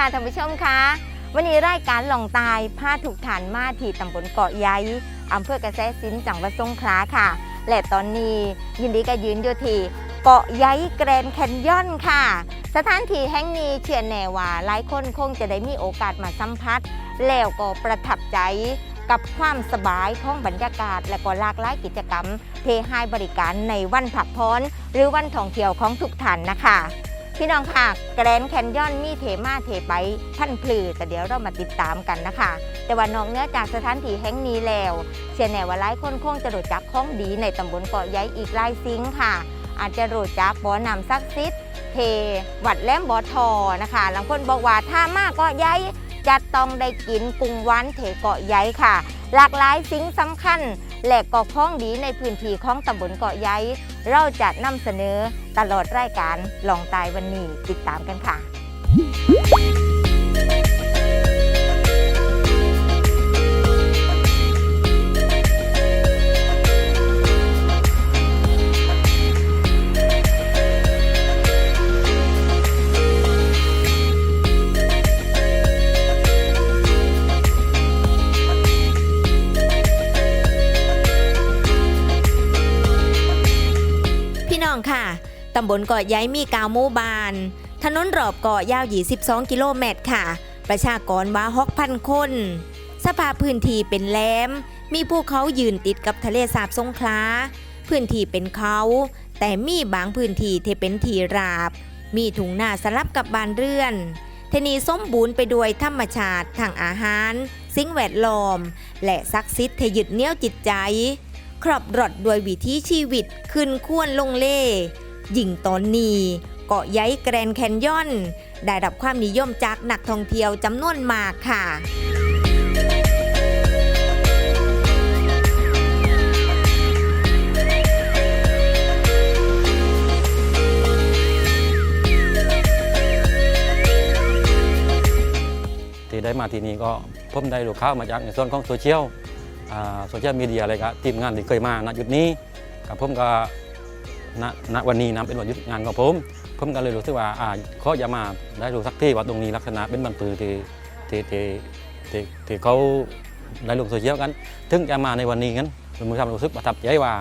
ค่ะท่านผู้ชมคะวันนี้รายการหลองตายพาถูกฐานมาที่ตำบลเกาะไยอำเภอกระแสสินจังหวัดสงขลาค่ะ และตอนนี้ยินดีกับยืนอยู่ที่เกาะไยแกรนแคนยอนค่ะ สถานที่แห่งนี้เชื่อแน่ว่าหลายคนคงจะได้มีโอกาสมาสัมผัส แล้วก็ประทับใจกับความสบายของบรรยากาศ และก็หลากหลายกิจกรรมเทให้บริการในวันผักพรหรือวันท่องเที่ยวของทุกท่านนะคะ พี่น้องค่ะแกรนแคนยอนมีเทมาเทไปพันพลือแต่เดี๋ยวเรามาติดตามกันนะคะ แต่ว่านอกเนื้อจากสถานที่แห่งนี้แล้วเชื่อแน่ว่าหลายคนคงจะรู้จักของดีในตำบลเกาะใหญ่อีกหลายซิงค่ะ อาจจะรู้จักบ่อน้ำซักซิดเทวัดแลมบ่อทอนะคะบางคนบอกว่าถ้ามากเกาะใหญ่จะต้องได้กินกุ้งหวานเทเกาะใหญ่ค่ะ หลากหลายสิ่งสำคัญ และก็ของดีในพื้นที่ของตำบลเกาะใหญ่เราจะนำเสนอตลอดรายการลองตายวันนี้ติดตามกันค่ะำบลเกาะย้ายมีกาวมู่บาน ถนนรอบเกาะยาว 22 กิโลเมตรค่ะ ประชากรว่า6,000คน สภาพพื้นที่เป็นแหลม มีภูเขายืนติดกับทะเลสาบสงขลา พื้นที่เป็นเขา แต่มีบางพื้นที่ที่เป็นที่ราบ มีถุงนาสลับกับบานเรือนเทนีสมบูรณ์ไปด้วยธรรมชาติทางอาหาร สิ่งแวดล้อม และศักดิ์สิทยึดเนี่ยวจิตใจ ครอบรอดด้วยวิถีชีวิตขึ้นควรลงเล่ ยิ่งตอนนี้เกาะไย้แกรนแคนยอน ได้รับความนิยมจากนักท่องเที่ยวจำนวนมากค่ะที่ได้มาที่นี่ก็ผมได้รู้ข่าวมาจากในส่วนของโซเชียลโซเชียลมีเดียอะไรก็ทีมงานที่เคยมาณจุดนี้กับผมก็ ณณวันนี้นะเป็นวันหยุดงานของผมผมก็เลยรู้สึกว่าอ่าเขาจะมาได้รู้สักที่ว่าตรงนี้ลักษณะเป็นบันปือที่ที่ที่ที่ที่เขาได้ลงโซเชียลกัน ถึงจะมาในวันนี้งั้นผมมีความรู้สึกประทับใจว่า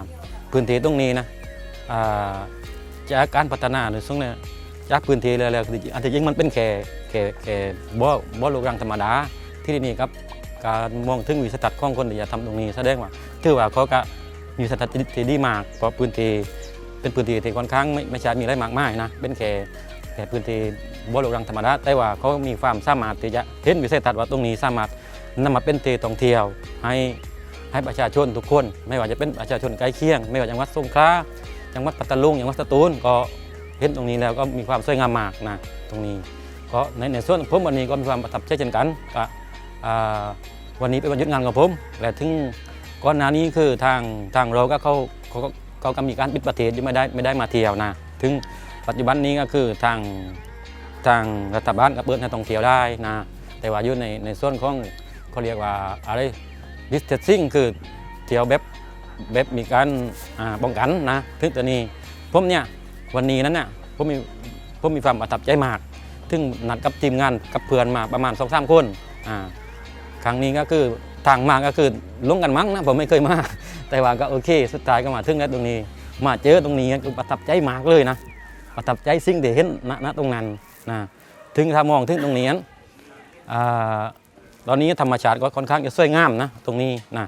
พื้นที่ตรงนี้นะอ่าจากการพัฒนาในช่วงนี้จากพื้นที่แล้วๆอันที่จริงมันเป็นแค่แค่แค่บ่บ่ลูกรังธรรมดาที่นี่ครับการมองถึงวิสัยทัศน์ของคนที่จะทำตรงนี้แสดงว่าถือว่าเขาก็มีสัยทัศน์ที่ดีมากเพราะพื้นที่ เป็นพื้นที่ที่ค่อนข้างไม่ไม่ใช่มีอะไรมากมายนะเป็นแค่แค่พื้นที่บ่อลูกรังธรรมดาแต่ว่าเขามีความสามารถที่จะเห็นวิสัยทัศน์ว่าตรงนี้สามารถนำมาเป็นที่ท่องเที่ยวให้ให้ประชาชนทุกคน ไม่ว่าจะเป็นประชาชนใกล้เคียง ไม่ว่าจังหวัดสงขลาจังหวัดปัตตานีจังหวัดสตูลก็เห็นตรงนี้แล้วก็มีความสวยงามมากนะตรงนี้ก็ในในส่วนผมวันนี้ก็มีความประทับใจเช่นกันก็อ่าวันนี้เป็นวันหยุดงานของผมและถึงก่อนหน้านี้คือทางทางเราก็เขาเขาก็ เขาก็มีการปิดประเทศที่ไม่ได้ไม่ได้มาเที่ยวนะถึงปัจจุบันนี้ก็คือทางทางรัฐบาลก็เปิดให้ท่องเที่ยวได้นะแต่ว่าอยู่ในในส่วนของเขาเรียกว่าอะไร distancing คือเที่ยวแบบแบบมีการป้องกันนะถึงตัวนี้ผมเนี่ยวันนี้นั้นน่ะผมมีผมมีความประทับใจมากซึ่งนัดกับทีมงานกับเพื่อนมาประมาณ2องสามคนอ่าครั้งนี้ก็คือทางมาก็คือลงกันมั้งนะผมไม่เคยมา แต่ว่าก็โอเค สุดท้ายก็มาถึงแล้วตรงนี้ มาเจอตรงนี้ก็ประทับใจมากเลยนะ ประทับใจสิ่งที่เห็นณณตรงนั้นนะ ถึงถ้ามองถึงตรงนี้อ่าตอนนี้ธรรมชาติก็ค่อนข้างจะสวยงามนะ ตรงนี้นะ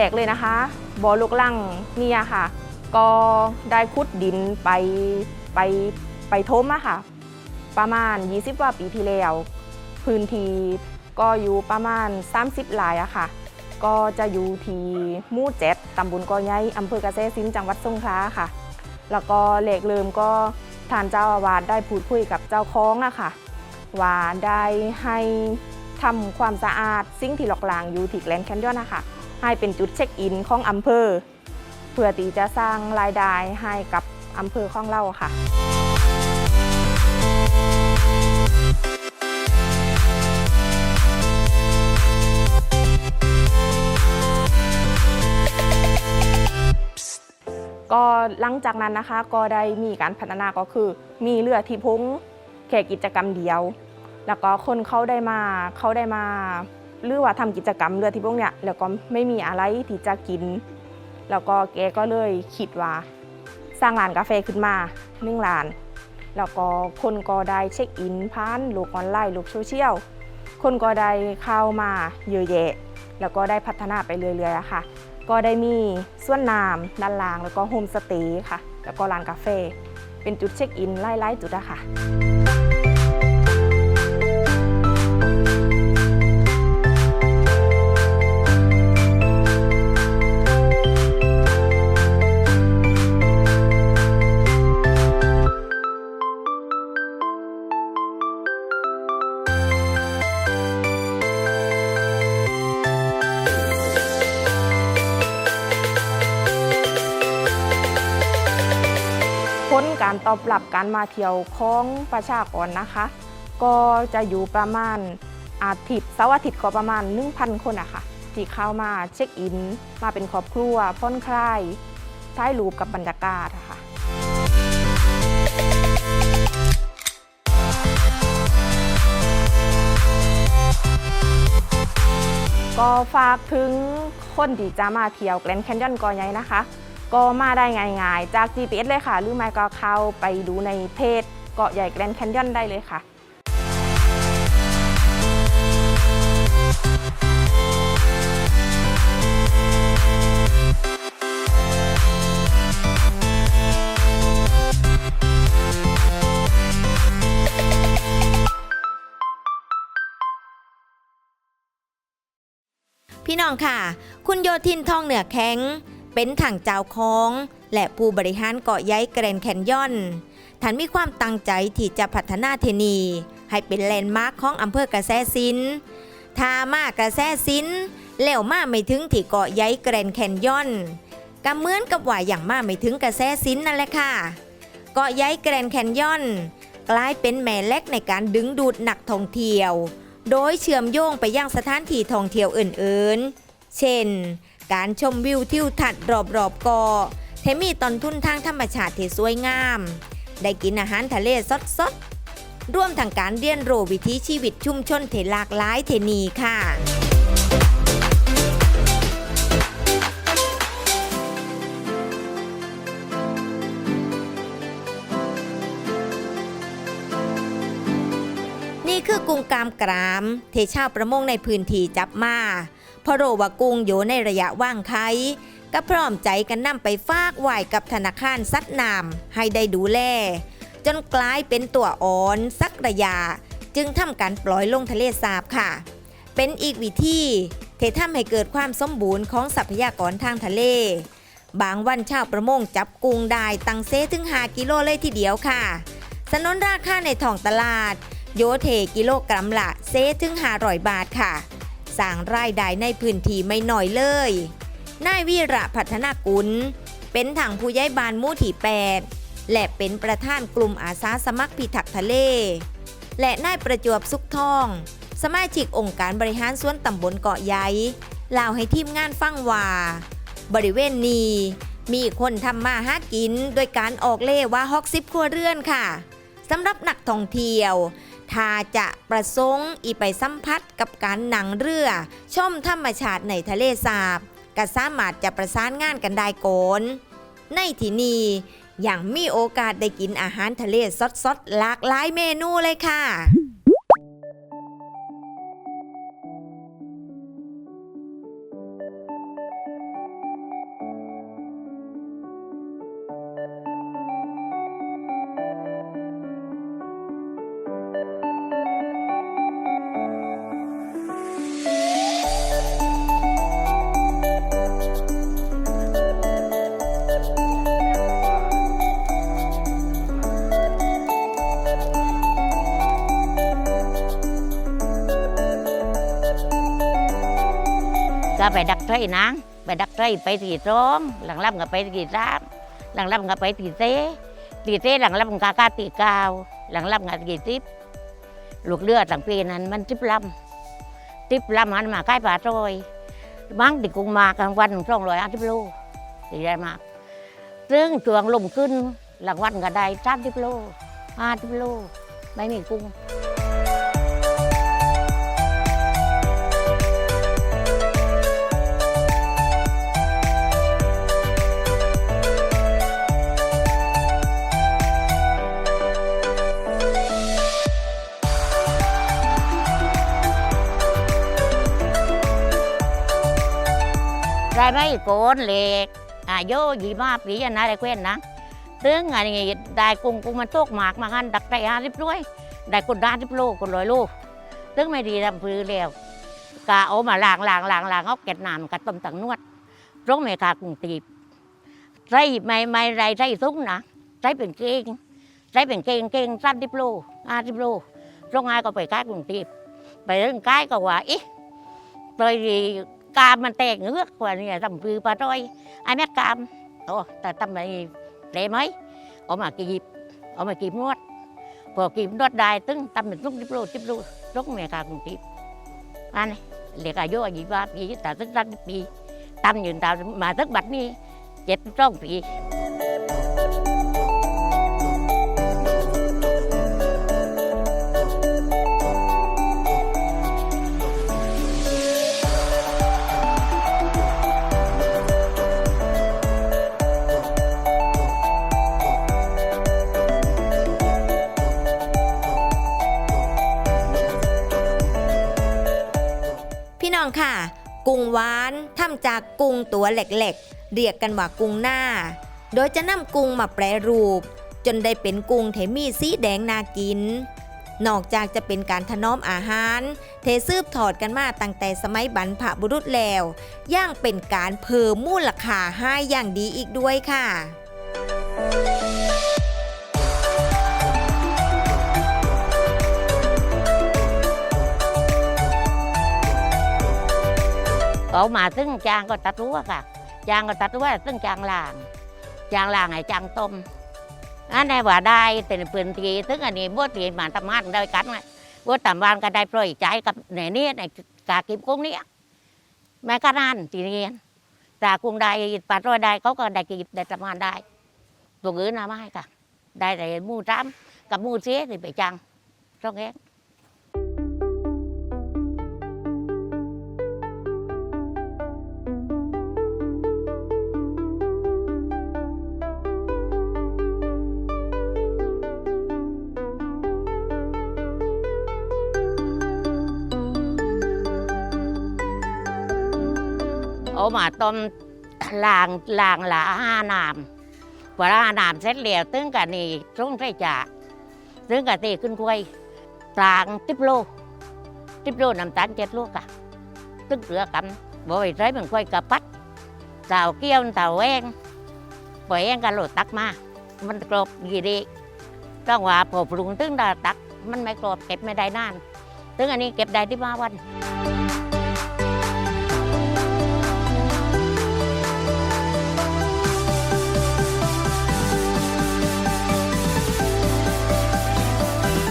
แรกเลยนะคะบ่อลูกลังเนี่ยค่ะ ก็ได้ขุดดินไปไปไปทมอะค่ะ ประมาณ 20กว่าปีที่แล้วพื้นที่ก็อยู่ประมาณ 30หลายอะค่ะ ก็จะอยู่ที่หมู่เจ็ดตำบลกอใหญ่อำเภอกระแสสินจังหวัดสงขลาค่ะ แล้วก็เหล็กเริ่มก็ทานเจ้าอาวาสได้พูดคุยกับเจ้าของอะค่ะ ว่าได้ให้ทำความสะอาดสิ่งที่หลอกหลางอยู่ที่แกลนด์แคนยอนนะคะ ให้เป็นจุดเช็คอินของอำเภอ เพื่อที่จะสร้างรายได้ให้กับอำเภอของเราค่ะก็หลังจากนั้นนะคะก็ได้มีการพัฒนาก็คือ มีเรือที่พงแค่กิจกรรมเดียว แล้วก็คนเขาได้มาเขาได้มา หรือว่าทำกิจกรรมเรือที่พงเนี่ยแล้วก็ไม่มีอะไรที่จะกิน แล้วก็แกก็เลยคิดว่าสร้างร้านกาแฟขึ้นมาหนึ่งร้าน แล้วก็คนก็ได้เช็คอินผ่านโลกออนไลน์โลกโซเชียลคนก็ได้เข้ามาเยอะแยะ แล้วก็ได้พัฒนาไปเรื่อยๆค่ะก็ได้มีส่วนน้ำด้านล่างแล้วก็โฮมสเตย์ค่ะ แล้วก็ร้านกาแฟ เป็นจุดเช็คอินไล่ๆจุดอะค่ะ ลการตอบรับการมาเที่ยวของประชากรนะคะ ก็จะอยู่ประมาณอาทิตย์เสาร์อาทิตย์ก็ประมาณ 1,000 คนอะค่ะที่เข้ามาเช็คอิน มาเป็นครอบครัวผ่อนคลายถ่ายรูปกับบรรยากาศอะค่ะก็ฝากถึงคนที่จะมาเที่ยวแกลนแคนยอนกอใหญ่นะคะ ก็มาได้ง่ายๆ จาก GPS เลยค่ะ หรือไม่ก็เข้าไปดูในเพจเกาะใหญ่แกรนด์แคนยอนได้เลยค่ะพี่น้องค่ะ คุณโยทินทองเหนือแข็ง เป็นถังเจ้าของ และผู้บริหารเกาะย้ายแกรนแคนยอนท่านมีความตั้งใจที่จะพัฒนาเทนี ให้เป็นแลนด์มาร์คของอำเภอกระแสสินถ้ามากระแสสินแล้วมาไม่ถึงที่เกาะย้ายแกรนแคนยอนก็เหมือนกับว่าอย่างมาไม่ถึงกระแสสินนั่นแหละค่ะ เกาะย้ายแกรนแคนยอนกลายเป็นแม่เล็กในการดึงดูดนักท่องเที่ยว โดยเชื่อมโยงไปยังสถานที่ท่องเที่ยวอื่นๆ เช่น การชมวิวทิวทัศน์รอบๆเกาะแถมมีต้นทุ่นทางธรรมชาติที่สวยงาม ได้กินอาหารทะเลสดๆร่วมทางการเรียนรู้วิถีชีวิตชุมชนเทหลากหลายเทนีค่ะนี่คือกรุงกามกราม เทชาวประมงในพื้นที่จับมา เพราะโรวากุ้งอยู่ในระยะว่างไคก็พร้อมใจกันนำไปฝากไว้กับธนาคารซัดนามให้ได้ดูแล จนกลายเป็นตัวอ่อนสักระยะจึงทำการปล่อยลงทะเลสาบค่ะ เป็นอีกวิธีเที่ทำให้เกิดความสมบูรณ์ของทรัพยากรทางทะเล บางวันชาวประมงจับกุ้งได้ตังเซถึง5กิโลเลยทีเดียวค่ะสนนราคาในท้องตลาด โยเทกิโลกรัมละเซถึง500บาทค่ะ สร้างรายได้ในพื้นที่ไม่น้อยเลย นายวีระพัฒนากุล เป็นถังผู้ใหญ่บานมู่ที่8และเป็นประธานกลุ่มอาสาสมัครพิทักษ์ทะเล และนายประจวบสุขทอง สมาชิกองค์การบริหารส่วนตำบลเกาะใหญ่เล่าให้ทีมงานฟังว่า บริเวณนี้มีคนทำมาหากินโดยการออกเล่ว่าฮอกซิบครัวเรือนค่ะสำหรับนักท่องเที่ยว ถ้าจะประสงค์อีไปสัมผัสกับการหนังเรือ ชมธรรมชาติในทะเลสาบก็สามารถจะประสานงานกันได้โกนในที่นี้ยังมีโอกาสได้กินอาหารทะเลสดๆ หลากหลายเมนูเลยค่ะ ไปดักไทรนางไปดักไทรไปตีร้องหลังรับก็ไปตีรามหลังรับก็ไปตีเต้ตีเต้หลังรับก็กาตีกาวหลังรับก็ตีทิปลูกเรือต่างปีนั้นมันทิปลำทิปลำมันมาใกล้ป่าโรยมั้งติกุงมากลางวันสองร้อยอาทิปโลตีได้มากซึ่งช่วงลมขึ้นหลังวันก็ได้สามทิปโลห้าทิปโลไม่มีกุ้ง ได้ไม่โกนเหล็กอายุยี่มาปีอันนั้นได้เคว้นนะซึ่งอันนี้ได้กุ้งกุ้งมันโตกหมากมากันดักได้ห้าสิบด้วยได้คนด้านสิบโลคนร้อยโลซึ่งไม่ดีทำพื้นแล้วกะเอามาล้างล้างล้างล้างเอาเก็ดน้ำกะต้มตังนวดร้องเมกากุ้งตีบใส่ไม่ไม่ไรใส่ซุ้งนะใส่เป็นเก่งใส่เป็นเก่งเก่งสามสิบโลห้าสิบโลร้องไห้ก็ไปใกล้กุ้งตีบไปเรื่องใกล้ก็ว่าอีไป กามมันแตกเงือกกว่านี่ทำปือปลาต้อยไอ้แม่กามโอ้แต่ทำไมเละไหมเอามากีบเอามากีบนวดพอกีบนวดได้ตึ้งทำเป็นลูกจิบโลจิบโลลูกเมียกาคุงเทพอันนี้เหล็กอายุอายุว่าปีแต่ตึ้งตั้งปีทำยืนตามมาตึ้งบัดนี้เจ็ดสองปี กุ้งหวานทำจากกุ้งตัวเหล็กๆ เรียกกันว่ากุ้งหน้า โดยจะนำกุ้งมาแปรรูป จนได้เป็นกุ้งเทมีสีแดงน่ากิน นอกจากจะเป็นการถนอมอาหาร เทซืบถอดกันมาตั้งแต่สมัยบรรพบุรุษแล้วย่างเป็นการเพิ่มมูลค่าให้อย่างดีอีกด้วยค่ะ เอามาซึ่งจางก็ตัดรั้วค่ะจางก็ตัดรั้วซึ่งจางล่างจางล่างไอ้จางต้มอันนี้ว่าได้แต่ในพื้นทีซึ่งอันนี้บัวตีมาทำงานได้กันไงบัวทำงานก็ได้ปล่อยใจกับในนี้ในกากิบกุ้งเนี้ยแม่ก็นานทีนี้ตากุ้งได้ปลาร้อยได้เขาก็ได้กิบได้ทำงานได้ตัวอื่นนะไม่ค่ะ ได้แต่มูจ้ำกับมูเสียที่ไปจังช่องแค่ เอามาต้มล้างล้างลาห้าน้ำพอล้าน้ำเสร็จแล้วตึงกันนี่ตรงใส่จ่าตึงกันตีขึ้นกล้วยต่างติบโลติบโลน้ำตาลเจ็ดลูกอะตึงเกลือกันบ่อยใช้เป็นกล้วยกระปัดสาวเกี้ยวสาวแวงปล่อยแองกันโหลดตักมา มันกรอบดีดีต้องว่าพอปรุงตึงได้ตัก มันไม่กรอบเก็บไม่ได้นานซึ่งอันนี้เก็บได้ที่มาวัน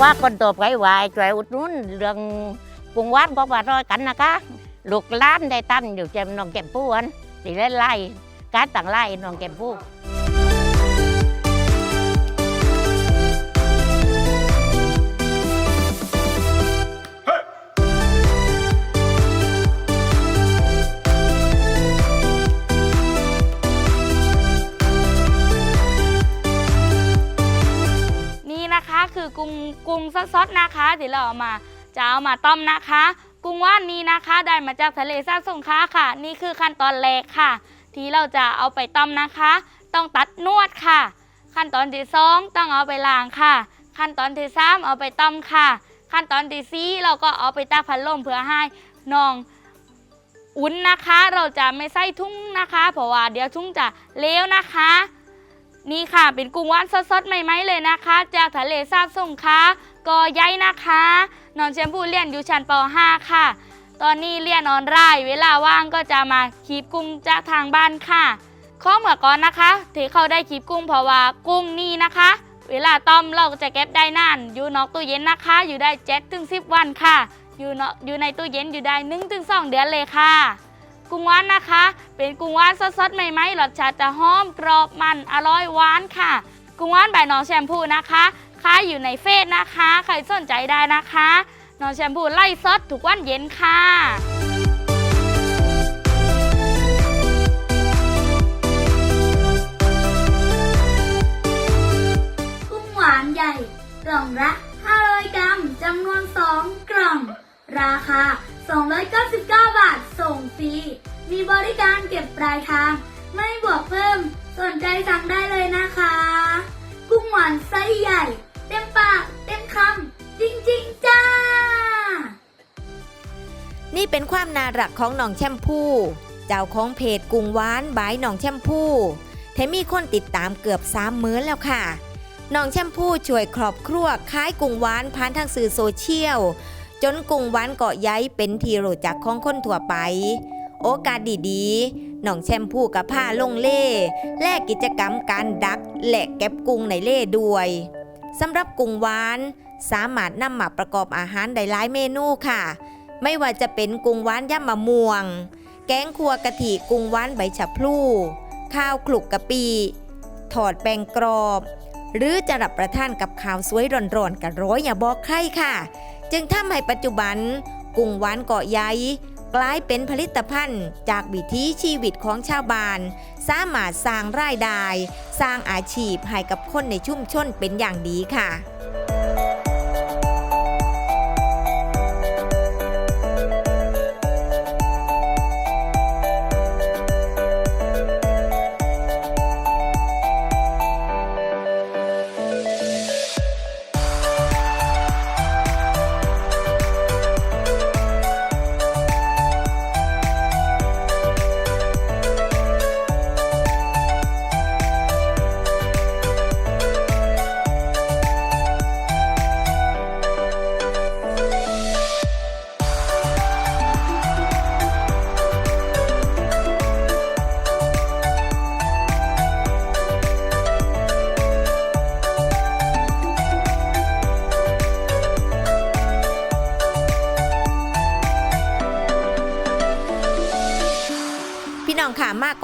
ว่าคนตบไว้ไว้ช่วยอุดหนุนเรื่องกรุงวัดบอกว่ารอยกันนะคะ ลูกล้านได้ตั้มอยู่เจมน้องเก็บปูอันสิเล่นไล่การต่างไล่น้องเก็บปู คือกุ้งกุ้งซดๆนะคะที่เราเอามาจะเอามาต้มนะคะ กุ้งว่านนี้นะคะ ได้มาจากทะเลสาบสงขลาค่ะ นี่คือขั้นตอนแรกค่ะ ที่เราจะเอาไปต้มนะคะ ต้องตัดนวดค่ะ ขั้นตอนที่สองต้องเอาไปล้างค่ะ ขั้นตอนที่สามเอาไปต้มค่ะ ขั้นตอนที่สี่เราก็เอาไปตากพัดลมเพื่อให้น้องอุ่นนะคะ เราจะไม่ใส่ทุ่งนะคะ เพราะว่าเดี๋ยวทุ่งจะเลวนะคะ นี่ค่ะ เป็นกุ้งว่านสดๆใหม่ๆเลยนะคะ จากทะเลสาบสงขลากอใยนะคะ นอนแชมพูเรียนอยู่ชั้นป .5 ค่ะ ตอนนี้เรียนออนไลน์เวลาว่างก็จะมาคีบกุ้งจากทางบ้านค่ะ ข้อเหมือก่อนนะคะที่เขาได้คีบกุ้งเพราะว่ากุ้งนี่นะคะ เวลาต้มเราก็จะเก็บได้นาน อยู่นอกตู้เย็นนะคะ อยู่ได้7ถึง10วันค่ะ อยู่นาะอยู่ในตู้เย็นอยู่ได้1ถึง2เดือนเลยค่ะ กุ้งหวานนะคะ เป็นกุ้งหวานสดๆใหม่ๆรสชาติจะหอมกรอบมันอร่อยหวานค่ะ กุ้งหวานใบหนองแชมพูนะคะขายอยู่ในเฟซนะคะ ใครสนใจได้นะคะหนองแชมพูไล่สดทุกวันเย็นค่ะกุ้งหวานใหญ่ กล่องละ500กรัมจำนวน 2 กล่อง ราคา 299 บาท ส่งฟรี มีบริการเก็บปลายทาง ไม่บวกเพิ่ม สนใจสั่งได้เลยนะคะ กุ้งหวานไซส์ใหญ่ เต็มปาก เต็มคำ จริง ๆ จ้า นี่เป็นความน่ารักของน้องแชมพูเจ้าของเพจกุ้งหวานบายน้องแชมพูแถมมีคนติดตามเกือบ3ามหมื่นแล้วค่ะน้องแชมพูช่วยครอบครัวขายกุ้งหวานผ่านทางสื่อโซเชียล จนกุ้งหวานเกาะย้ายเป็นที่รู้จักของคนทั่วไป โอกาสดีๆ น้องแชมพูกับผ้าลงเล่แลกกิจกรรมการดัก และเก็บกุ้งในเล่ด้วยสำหรับกุ้งหวานสามารถนำมาประกอบอาหารได้หลายเมนูค่ะ ไม่ว่าจะเป็นกุ้งหวานย่ำมะม่วง แกงครัวกะทิกุ้งหวานใบชะพลูข้าวคลุกกะปิถอดแป้งกรอบ หรือจะรับประทานกับข้าวสวยร้อนๆกับร้อยอย่าบอกใครค่ะ จึงทำให้ปัจจุบัน กุ้งหวานเกาะใยกลายเป็นผลิตภัณฑ์ จากวิถีชีวิตของชาวบ้าน สามารถสร้างรายได้ สร้างอาชีพให้กับคนในชุมชนเป็นอย่างดีค่ะ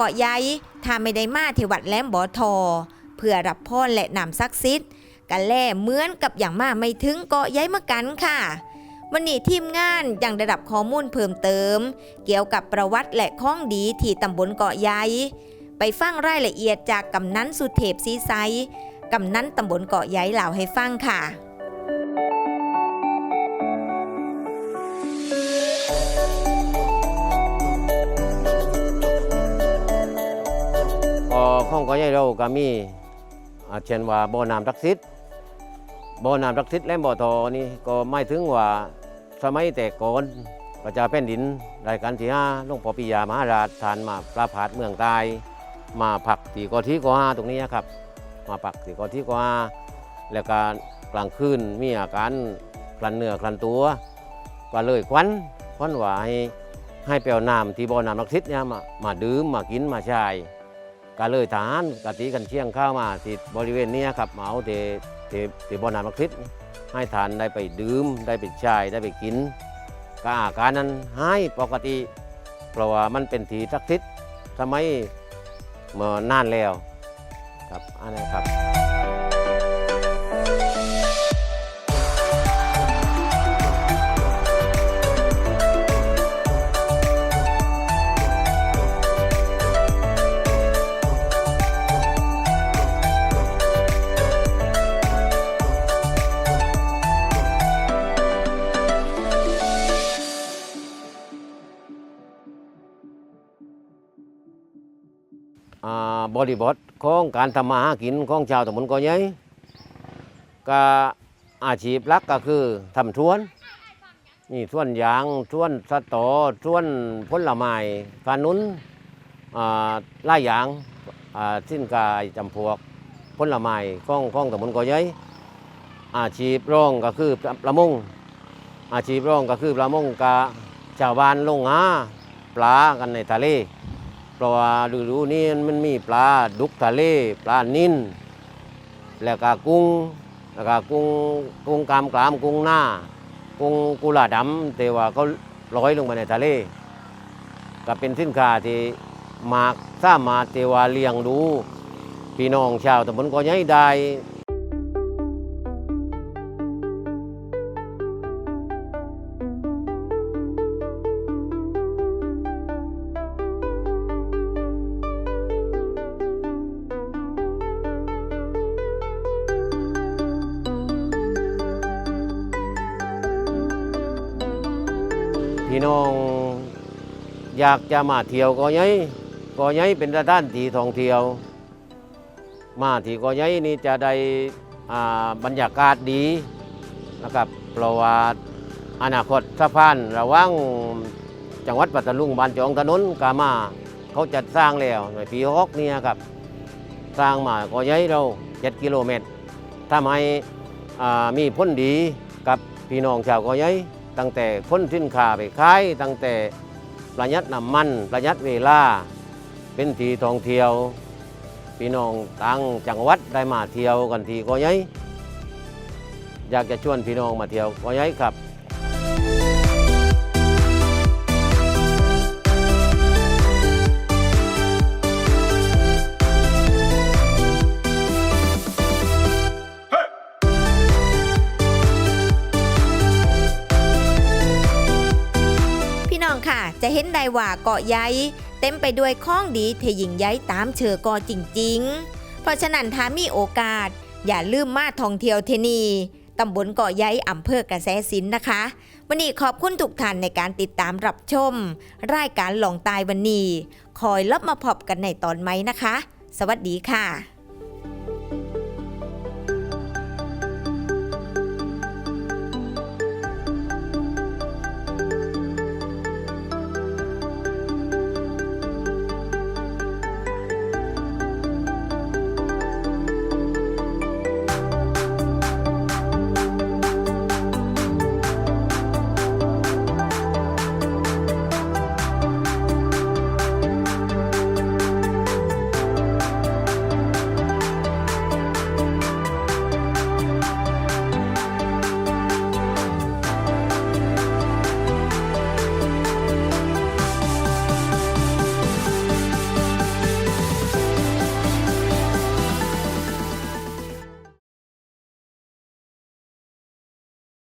าเกาะใยถ้าไม่ได้มาที่วัดแหลมบ่อทอ เพื่อรับพรและนำซักซิดกันแล่เหมือนกับอย่างมาไม่ถึงเกาะใยเมื่อกันค่ะวันนี้ทีมงานยังได้รับข้อมูลเพิ่มเติม เกี่ยวกับประวัติและข้องดีที่ตำบลเกาะใยไปฟังรายละเอียดจากกำนันสุเทพสีไซกำนันตำบลเกาะใยเล่าให้ฟังค่ะ ของก็ใหญ่เราก็มีอาเช่นว่าบ่อน้ำศักดิ์สิทธ์บ่อน้ำศักดิ์สิทธ์และบ่อทอนี่ก็ไม่ถึงว่าสมัยแต่ก่อนก็จะเป็นดินรายการที่ห้าหลวงพ่อปิยามหาราชทานมาประพาสเมืองตาย มาผักตีกอที่กอห้าตรงนี้ครับ มาปักตีกอที่กอห้าแล้วก็กลางคืนมีอาการคลันเนื้อคลันตัวก็เลยควันควันว่าให้ให้ไปเอาน้ำที่บ่อน้ำนักทิศเนี่ยมามาดื่มมากินมาใช้ ก็เลยทหารกะติกันเชียงเข้ามาที่บริเวณนี้ครับเหมาเทเทเทบ่อน้ำนักทิศให้ทานได้ไปดื่มได้ไปใช้ได้ไปกินก็อาการนั้นหายปกติ เพราะว่ามันเป็นทีทักทิศทำไมเมื่อนานแล้วครับอันนี้ครับ บริบทของการทำมาหากินของชาวตำบลกอใหญ่ก็อาชีพหลักก็คือทำสวน นี่สวนยางสวนสะตอสวนผลไม้ขนุนอ่าหล่ายางอ่าสิ้นกายจำพวกผลไม้ของของตำบลกอใหญ่อาชีพรองก็คือประมงอาชีพรองก็คือประมงกะชาวบ้านลงหาปลากันในทะเล เพราะว่าฤดูนี้มันมีปลาดุกทะเลปลานิ่นแล้วก็กุ้งแล้วก็กุ้งกุ้งกามกรามกุ้งหน้า กุ้งกุลาดำแต่ว่าเขาลอยลงมาในทะเล ก็เป็นสินค้าที่มากสามารถที่ว่าเลี้ยงดูพี่น้องชาวตำบลกอใหญ่ได้ พี่น้องอยากจะมาเที่ยวกอใหญ่กอใหญ่เป็นสถานที่ท่องเที่ยว มาที่กอใหญ่นี่จะได้บรรยากาศดีนะครับเพราะว่าอนาคตสะพานระหว่างจังหวัดปัตตานีบ้านจองถนนกามาเขาจัดสร้างแล้วในปีหกเนี่ยครับสร้างมากอใหญ่เรา7กิโลเมตรทำให้อ่มีผลดีกับพี่น้องชาวกอใหญ่ ตั้งแต่พ้นสินค้าไปขายตั้งแต่ประหยัดน้ำมันประหยัดเวลา เป็นที่ท่องเที่ยวพี่น้องต่างจังหวัดได้มาเที่ยวกันทีก็ยัยอยากจะชวนพี่น้องมาเที่ยวก็ยัยครับ เห็นได้ว่าเกาะใยเต็มไปด้วยข้องดีเทยิงใยตามเชอเกอจริง ๆ เพราะฉะนั้นถ้ามีโอกาส อย่าลืมมาท่องเที่ยวเทนีตำบลเกาะใยอำเภอกระแสสินนะคะ วันนี้ขอบคุณทุกท่านในการติดตามรับชม รายการหลองตายวันนี้ คอยรับมาพบกันในตอนไหมนะคะ สวัสดีค่ะ